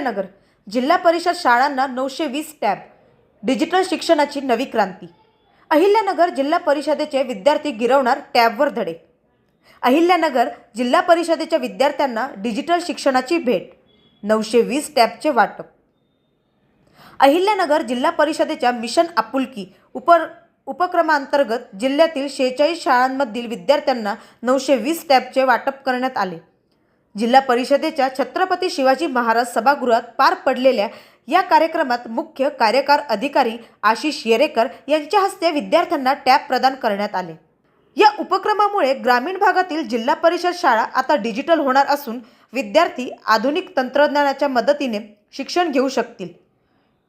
अहिल्यानगर जिल्हा परिषद शाळांना नऊशे वीस टॅब डिजिटल शिक्षणाची नवी क्रांती. अहिल्यानगर जिल्हा परिषदेचे विद्यार्थी गिरवणार टॅबवर धडे. अहिल्यानगर जिल्हा परिषदेच्या विद्यार्थ्यांना डिजिटल शिक्षणाची भेट नऊशे वीस टॅबचे वाटप. अहिल्यानगर जिल्हा परिषदेच्या मिशन आपुलकी उप उपक्रमांतर्गत जिल्ह्यातील शेहेचाळीस शाळांमधील विद्यार्थ्यांना नऊशे वीस टॅबचे वाटप करण्यात आले. जिल्हा परिषदेच्या छत्रपती शिवाजी महाराज सभागृहात पार पडलेल्या या कार्यक्रमात मुख्य कार्यकार अधिकारी आशिष येरेकर यांच्या हस्ते विद्यार्थ्यांना टॅब प्रदान करण्यात आले. या उपक्रमामुळे ग्रामीण भागातील जिल्हा परिषद शाळा आता डिजिटल होणार असून विद्यार्थी आधुनिक तंत्रज्ञानाच्या मदतीने शिक्षण घेऊ शकतील.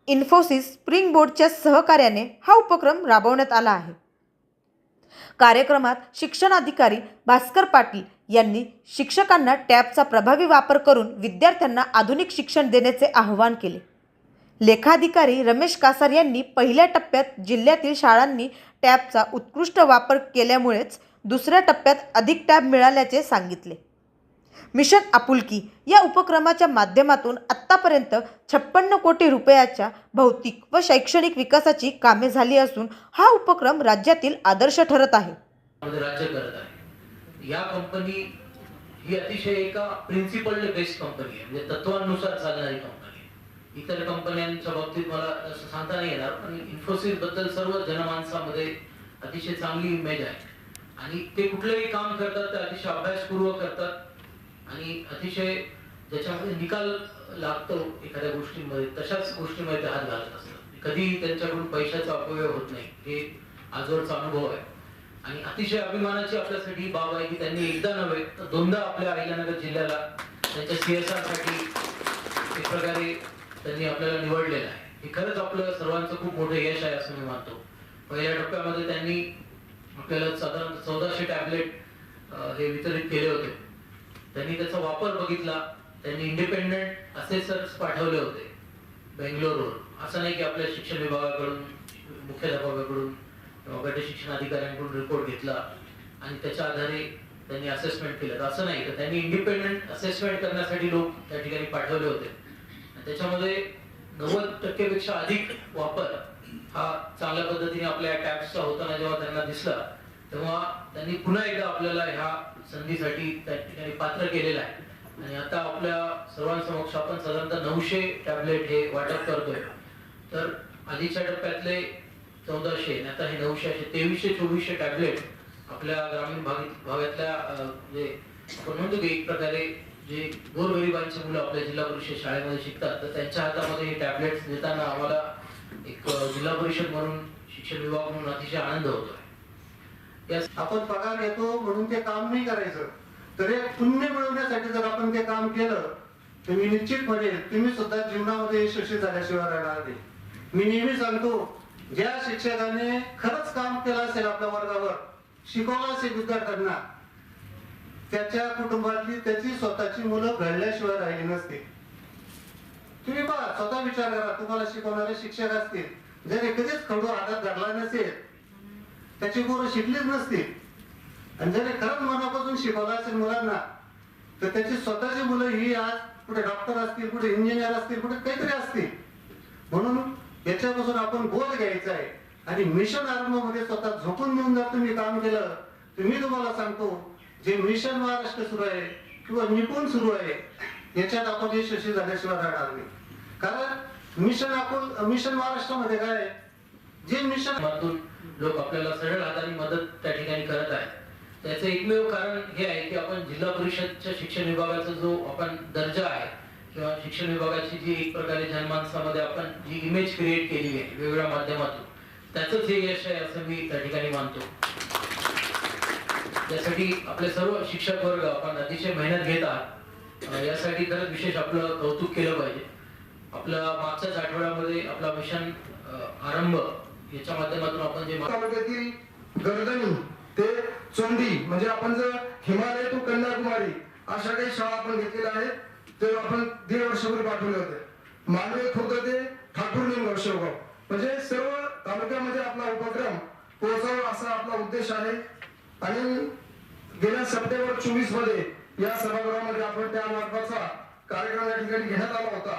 इन्फोसिस स्प्रिंग बोर्डच्या सहकार्याने हा उपक्रम राबवण्यात आला आहे. कार्यक्रमात शिक्षणाधिकारी भास्कर पाटील यांनी शिक्षकांना टॅबचा प्रभावी वापर करून विद्यार्थ्यांना आधुनिक शिक्षण देण्याचे आवाहन केले. लेखाधिकारी रमेश कासार यांनी पहिल्या टप्प्यात जिल्ह्यातील शाळांनी टॅबचा उत्कृष्ट वापर केल्यामुळेच दुसऱ्या टप्प्यात अधिक टॅब मिळाल्याचे सांगितले. मिशन आपुलकी या उपक्रमाच्या माध्यमातून आत्तापर्यंत छप्पन्न कोटी रुपयाच्या भौतिक व शैक्षणिक विकासाची कामे झाली असून हा उपक्रम राज्यातील आदर्श ठरत आहे मध्ये राज्य करत आहे या कंपनी ही अतिशय एका प्रिन्सिपल बेस्ड कंपनी आहे. म्हणजे तत्वांनुसार चालणारी कंपनी आहे. इतर कंपन्यांच्या बाबतीत मला असं सांगता नाही येणार पण इन्फोसिसबद्दल सर्व जनमानसामध्ये अतिशय चांगली इमेज आहे. आणि ते कुठलंही काम करतात ते अतिशय अभ्यासपूर्वक करतात. आणि अतिशय ज्याच्यामध्ये निकाल लागतो एखाद्या गोष्टीमध्ये तशाच गोष्टीमध्ये ते हात घालत असतात. कधीही त्यांच्याकडून पैशाचा अपव्यय होत नाही. हे आजवरचा अनुभव आहे. आणि अतिशय अभिमानाची आपल्यासाठी ही बाब आहे की त्यांनी एकदा नव्हे तर दोनदा आपल्या अहिल्यानगर जिल्ह्याला त्यांच्या सीएसआरसाठी एक प्रकारे त्यांनी आपल्याला निवडलेलं आहे. हे खरंच आपलं सर्वांचं खूप मोठं यश आहे असं मी मानतो. पहिल्या टप्प्यामध्ये त्यांनी आपल्याला साधारण चौदाशे टॅबलेट हे वितरित केले होते. त्यांनी त्याचा वापर बघितला. त्यांनी इंडिपेंडेंट असेसर्स पाठवले होते. बेंगलोरवर असं नाही की आपल्या शिक्षण विभागाकडून मुख्याध्यापकाकडून. गट शिक्षण अधिकाऱ्यांकडून रिपोर्ट घेतला आणि त्याच्या आधारे त्यांनी असेसमेंट केलं. तर असं नाही तर त्यांनी इंडिपेंडेंट असेसमेंट करण्यासाठी लोक त्या ठिकाणी पाठवले होते. त्याच्यामध्ये नव्वद टक्केपेक्षा अधिक वापर हा चांगल्या पद्धतीने आपल्या टॅक्सचा होताना जेव्हा त्यांना दिसला तेव्हा त्यांनी पुन्हा एकदा आपल्याला ह्या संधीसाठी त्या ठिकाणी पात्र केलेलं आहे. आणि आता आपल्या सर्वांसमक्ष आपण साधारणतः नऊशे टॅबलेट हे वाटप करतोय. तर आधीच्या टप्प्यातले चौदाशे आता हे नऊशे तेवीसशे चोवीसशे टॅबलेट आपल्या ग्रामीण भाग भागातल्या जे आपण म्हणतो की एक प्रकारे जे गोरगरिबांची मुलं आपल्या जिल्हा परिषद शाळेमध्ये शिकतात तर त्यांच्या हातामध्ये हे टॅबलेट्स देताना आम्हाला एक जिल्हा परिषद म्हणून शिक्षण विभाग म्हणून अतिशय आनंद होतोय. आपण पगार येतो म्हणून ते काम नाही करायचं. तर हे पुण्य मिळवण्यासाठी जर आपण ते काम केलं तर मी निश्चित तुम्ही सुद्धा जीवनामध्ये यशस्वी झाल्याशिवाय राहणार नाही. मी नेहमी सांगतो ज्या शिक्षकाने खरंच काम केलं असेल आपल्या वर्गावर शिकवलं असेल विद्यार्थ्यांना त्याच्या कुटुंबातली त्याची स्वतःची मुलं घडल्याशिवाय राहिली नसते. तुम्ही पहा स्वतः विचार करा तुम्हाला शिकवणारे शिक्षक असतील. जर कधीच खडू हातात धरला नसेल त्याची पोरं शिकलीच नसतील. आणि जर खरंच मनापासून शिकवलं असेल मुलांना तर त्याची स्वतःची मुलं ही आज कुठे डॉक्टर असतील कुठे इंजिनियर असतील कुठे काहीतरी असतील. म्हणून याच्यापासून आपण बोध घ्यायचा आहे. आणि मिशन आरंभमध्ये स्वतः झोपून घेऊन जर तुम्ही काम केलं तर मी तुम्हाला सांगतो जे मिशन महाराष्ट्र सुरू आहे किंवा निपुण सुरू आहे याच्यात आपण यशस्वी झाल्याशिवाय राहणार नाही. कारण मिशन आपण मिशन महाराष्ट्रामध्ये काय जे मिशन लोक आपल्याला सरळ हाताने मदत त्या ठिकाणी करत आहेत. त्याचं एकमेव कारण हे आहे की आपण जिल्हा परिषदच्या शिक्षण विभागाचा जो आपण दर्जा आहे किंवा शिक्षण विभागाची जी एक प्रकारे जनमानसामध्ये आपण जी इमेज क्रिएट केली आहे वेगवेगळ्या माध्यमातून त्याचंच हे यश आहे असं मी त्या ठिकाणी मानतो. त्यासाठी आपले सर्व शिक्षक वर्ग आपण अतिशय मेहनत घेत आहात. यासाठी खरंच विशेष आपलं कौतुक केलं पाहिजे. आपल्या मागच्याच आठवड्यामध्ये आपला मिशन आरंभ याच्या माध्यमातून आपण जे तालुक्यातील गर्दनी ते चोंडी म्हणजे आपण जर हिमालय टू कन्याकुमारी अशा काही शाळा आपण घेतलेल्या आहेत ते आपण दीड वर्षापूर्वी पाठवले होते. मानवे खुर्द ते ठाकूर लिंग शेवगाव म्हणजे सर्व तालुक्यामध्ये आपला उपक्रम पोहोचावा असा आपला उद्देश आहे. आणि गेल्या सप्टेंबर चोवीसमध्ये या सभागृहामध्ये आपण त्या वाटपाचा कार्यक्रम या ठिकाणी घेण्यात आला होता.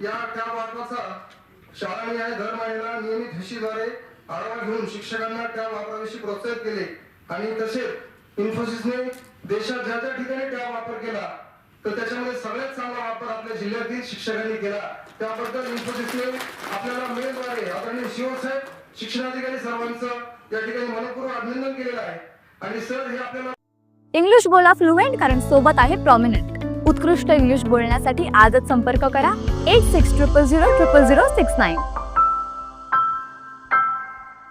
या त्या वापराचा शाळांनी आणि दर महिन्याला नियमित हिशीद्वारे आढावा घेऊन शिक्षकांना त्या वापराविषयी प्रोत्साहित केले. आणि तसेच इन्फोसिसने देशात ज्या ज्या ठिकाणी त्या वापर केला तर त्याच्यामध्ये सगळ्यात चांगला वापर आपल्या जिल्ह्यातील शिक्षकांनी केला. त्याबद्दल इन्फोसिसने आपल्याला मेलद्वारे आदरणीय शिवसाहेब शिक्षणाधिकारी सर्वांचं या ठिकाणी मनपूर्वक अभिनंदन केलेलं आहे. आणि सर हे आपल्याला इंग्लिश बोला फ्लुएंट कारण सोबत आहे प्रॉमिनंट उत्कृष्ट इंग्लिश बोलण्यासाठी आजच संपर्क करा. Eight six triple zero triple zero six nine